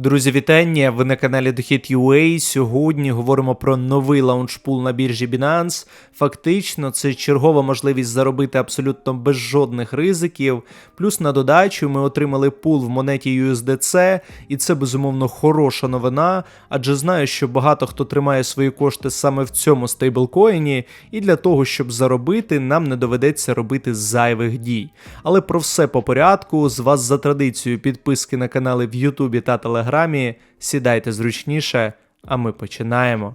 Друзі, вітання! Ви на каналі Дохід.ua. Сьогодні говоримо про новий лаунчпул на біржі Binance. Фактично, це чергова можливість заробити абсолютно без жодних ризиків. Плюс на додачу ми отримали пул в монеті USDC, і це безумовно хороша новина, адже знаю, що багато хто тримає свої кошти саме в цьому стейблкоїні, і для того, щоб заробити, нам не доведеться робити зайвих дій. Але про все по порядку. З вас за традицією підписки на канали в Ютубі та Телеграмі. Сідайте зручніше, а ми починаємо.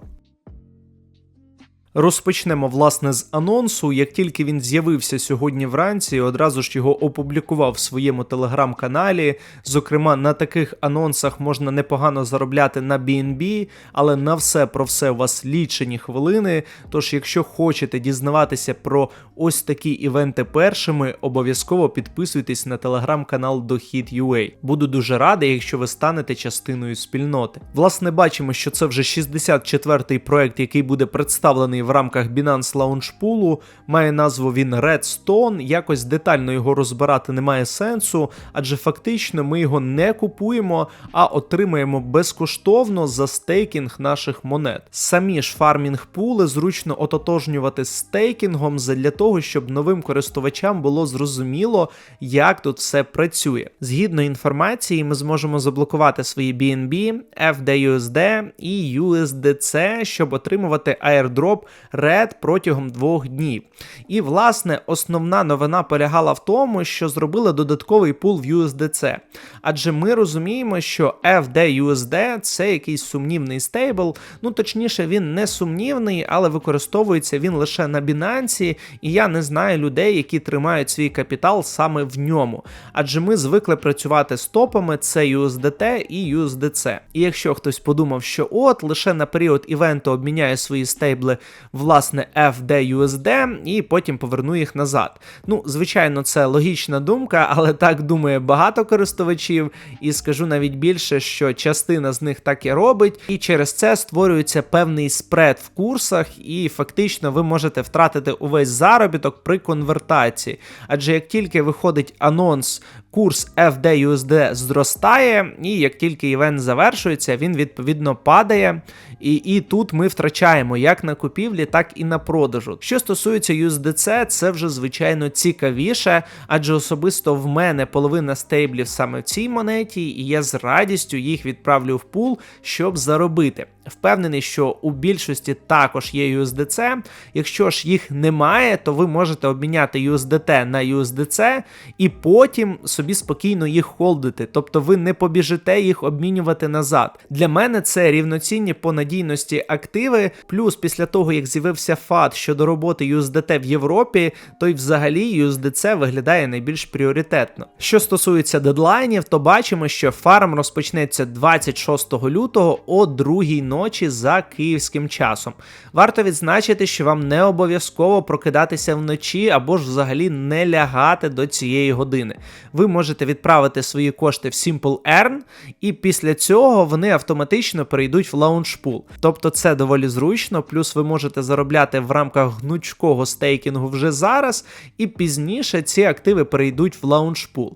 Розпочнемо власне з анонсу. Як тільки він з'явився сьогодні вранці, одразу ж його опублікував в своєму телеграм-каналі. Зокрема, на таких анонсах можна непогано заробляти на BNB, але на все про все у вас лічені хвилини. Тож, якщо хочете дізнаватися про ось такі івенти першими, обов'язково підписуйтесь на телеграм-канал Дохід.ua. Буду дуже радий, якщо ви станете частиною спільноти. Власне, бачимо, що це вже 64-й проект, який буде представлений в рамках Binance Launch Pool, має назву він Redstone. Якось детально його розбирати немає сенсу, адже фактично ми його не купуємо, а отримаємо безкоштовно за стейкінг наших монет. Самі ж фармінг пули зручно ототожнювати стейкінгом для того, щоб новим користувачам було зрозуміло, як тут все працює. Згідно інформації, ми зможемо заблокувати свої BNB, FDUSD і USDC, щоб отримувати airdrop Red протягом двох днів. І, власне, основна новина полягала в тому, що зробили додатковий пул в USDC. Адже ми розуміємо, що FDUSD це якийсь сумнівний стейбл, ну точніше, він не сумнівний, але використовується він лише на Binance, і я не знаю людей, які тримають свій капітал саме в ньому. Адже ми звикли працювати з топами, це USDT і USDC. І якщо хтось подумав, що от лише на період івенту обміняє свої стейбли власне FDUSD і потім поверну їх назад. Ну, звичайно, це логічна думка, але так думає багато користувачів, і скажу навіть більше, що частина з них так і робить, і через це створюється певний спред в курсах, і фактично ви можете втратити увесь заробіток при конвертації. Адже як тільки виходить анонс, курс FDUSD зростає, і як тільки івент завершується, він відповідно падає. І і тут ми втрачаємо як на купівлі, так і на продажу. Що стосується USDC, це вже звичайно цікавіше, адже особисто в мене половина стейблів саме в цій монеті, і я з радістю їх відправлю в пул, щоб заробити. Впевнений, що у більшості також є USDC. Якщо ж їх немає, то ви можете обміняти USDT на USDC і потім собі спокійно їх холдити. Тобто ви не побіжите їх обмінювати назад. Для мене це рівноцінні по надійності активи. Плюс після того, як з'явився фат щодо роботи USDT в Європі, то й взагалі USDC виглядає найбільш пріоритетно. Що стосується дедлайнів, то бачимо, що фарм розпочнеться 26 лютого о 2 ночі за київським часом. Варто відзначити, що вам не обов'язково прокидатися вночі або ж взагалі не лягати до цієї години. Ви можете відправити свої кошти в Simple Earn, і після цього вони автоматично перейдуть в Launch Тобто це доволі зручно, плюс ви можете заробляти в рамках гнучкого стейкінгу вже зараз, і пізніше ці активи перейдуть в Launch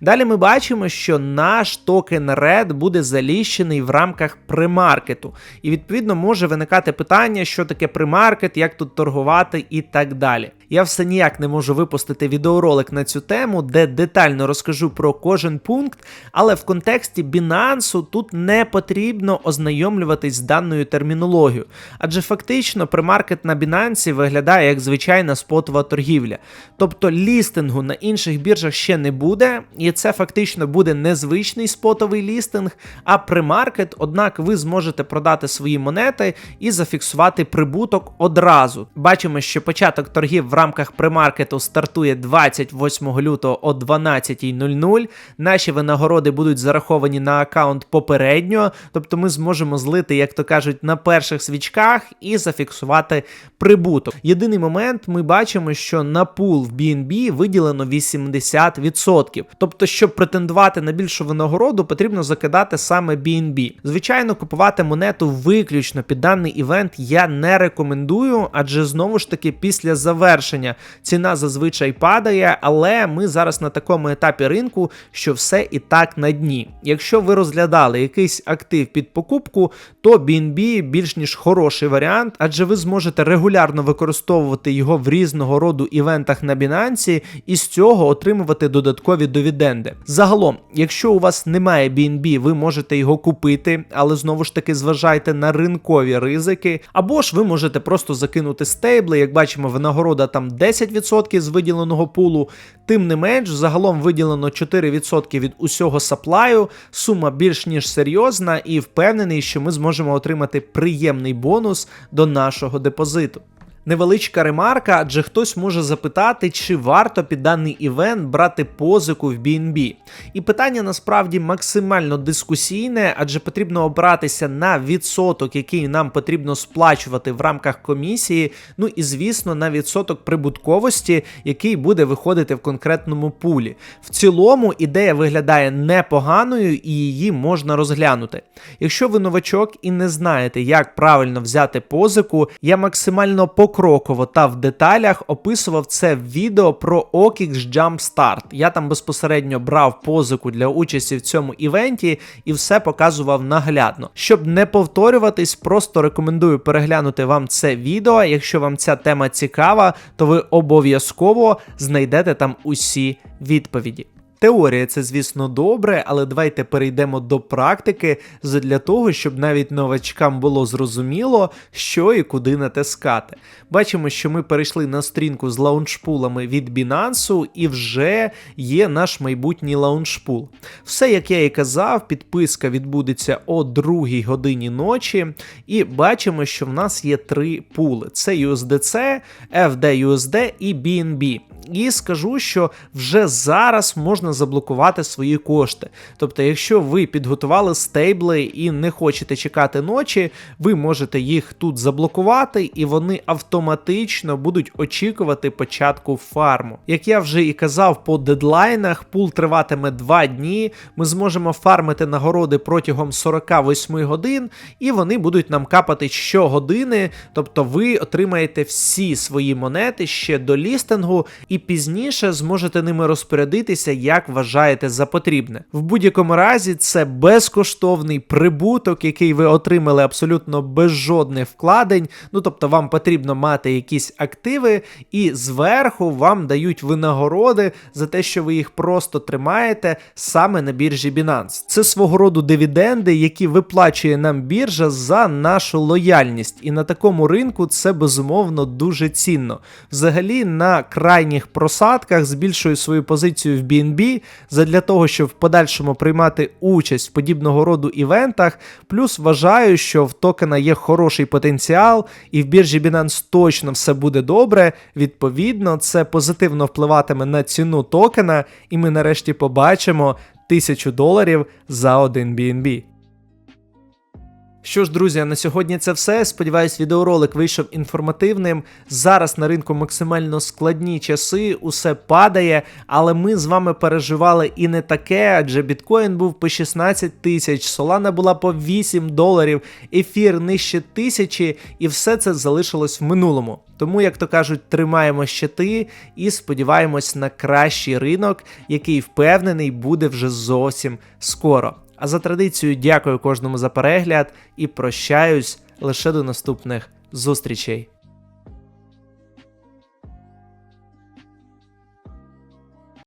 Далі ми бачимо, що наш токен RED буде заліщений в рамках премаркету. І відповідно може виникати питання, що таке примаркет, як тут торгувати і так далі. Я все ніяк не можу випустити відеоролик на цю тему, де детально розкажу про кожен пункт, але в контексті Binance тут не потрібно ознайомлюватись з даною термінологією, адже фактично премаркет на Binance виглядає як звичайна спотова торгівля. Тобто лістингу на інших біржах ще не буде, і це фактично буде незвичний спотовий лістинг, а премаркет, однак ви зможете продати свої монети і зафіксувати прибуток одразу. Бачимо, що початок торгів рамках премаркету стартує 28 лютого о 12.00. Наші винагороди будуть зараховані на аккаунт попередньо, тобто ми зможемо злити, як то кажуть, на перших свічках і зафіксувати прибуток. Єдиний момент, ми бачимо, що на пул в BNB виділено 80%. Тобто, щоб претендувати на більшу винагороду, потрібно закидати саме BNB. Звичайно, купувати монету виключно під даний івент я не рекомендую, адже знову ж таки після завершення завершення ціна зазвичай падає, але ми зараз на такому етапі ринку, що все і так на дні. Якщо ви розглядали якийсь актив під покупку, то BNB більш ніж хороший варіант, адже ви зможете регулярно використовувати його в різного роду івентах на Binance і з цього отримувати додаткові дивіденди. Загалом, якщо у вас немає BNB, ви можете його купити, але знову ж таки зважайте на ринкові ризики. Або ж ви можете просто закинути стейбли. Як бачимо, винагорода там 10% з виділеного пулу. Тим не менш, загалом виділено 4% від усього саплаю. Сума більш ніж серйозна, і впевнений, що ми зможемо отримати приємний бонус до нашого депозиту. Невеличка ремарка, адже хтось може запитати, чи варто під даний івент брати позику в BNB. І питання насправді максимально дискусійне, адже потрібно обратися на відсоток, який нам потрібно сплачувати в рамках комісії. Ну і звісно, на відсоток прибутковості, який буде виходити в конкретному пулі. В цілому ідея виглядає непоганою і її можна розглянути. Якщо ви новачок і не знаєте, як правильно взяти позику, я максимально покроково та в деталях описував це в відео про OKX Jumpstart. Я там безпосередньо брав позику для участі в цьому івенті і все показував наглядно. Щоб не повторюватись, просто рекомендую переглянути вам це відео. Якщо вам ця тема цікава, то ви обов'язково знайдете там усі відповіді. Теорія це, звісно, добре, але давайте перейдемо до практики для того, щоб навіть новачкам було зрозуміло, що і куди натискати. Бачимо, що ми перейшли на стрінку з лаунчпулами від Binance, і вже є наш майбутній лаунчпул. Все, як я і казав, підписка відбудеться о 2 годині ночі, і бачимо, що в нас є три пули: це USDC, FDUSD і BNB. І скажу, що вже зараз можна заблокувати свої кошти. Тобто, якщо ви підготували стейбли і не хочете чекати ночі, ви можете їх тут заблокувати, і вони автоматично будуть очікувати початку фарму. Як я вже і казав по дедлайнах, пул триватиме 2 дні. Ми зможемо фармити нагороди протягом 48 годин, і вони будуть нам капати щогодини. Тобто ви отримаєте всі свої монети ще до лістингу. І пізніше зможете ними розпорядитися, як вважаєте за потрібне. В будь-якому разі це безкоштовний прибуток, який ви отримали абсолютно без жодних вкладень. Ну тобто вам потрібно мати якісь активи, і зверху вам дають винагороди за те, що ви їх просто тримаєте саме на біржі Binance. Це свого роду дивіденди, які виплачує нам біржа за нашу лояльність. І на такому ринку це безумовно дуже цінно. Взагалі на крайніх просадках збільшую свою позицію в BNB задля того, щоб в подальшому приймати участь в подібного роду івентах. Плюс вважаю, що в токена є хороший потенціал, і в біржі Binance точно все буде добре. Відповідно, це позитивно впливатиме на ціну токена, і ми нарешті побачимо 1000 доларів за один BNB. Що ж, друзі, на сьогодні це все. Сподіваюсь, відеоролик вийшов інформативним. Зараз на ринку максимально складні часи, усе падає, але ми з вами переживали і не таке, адже біткоін був по 16 тисяч, Солана була по 8 доларів, ефір нижче тисячі, і все це залишилось в минулому. Тому, як то кажуть, тримаємо щити і сподіваємось на кращий ринок, який впевнений буде вже зовсім скоро. А за традицією дякую кожному за перегляд і прощаюсь лише до наступних зустрічей.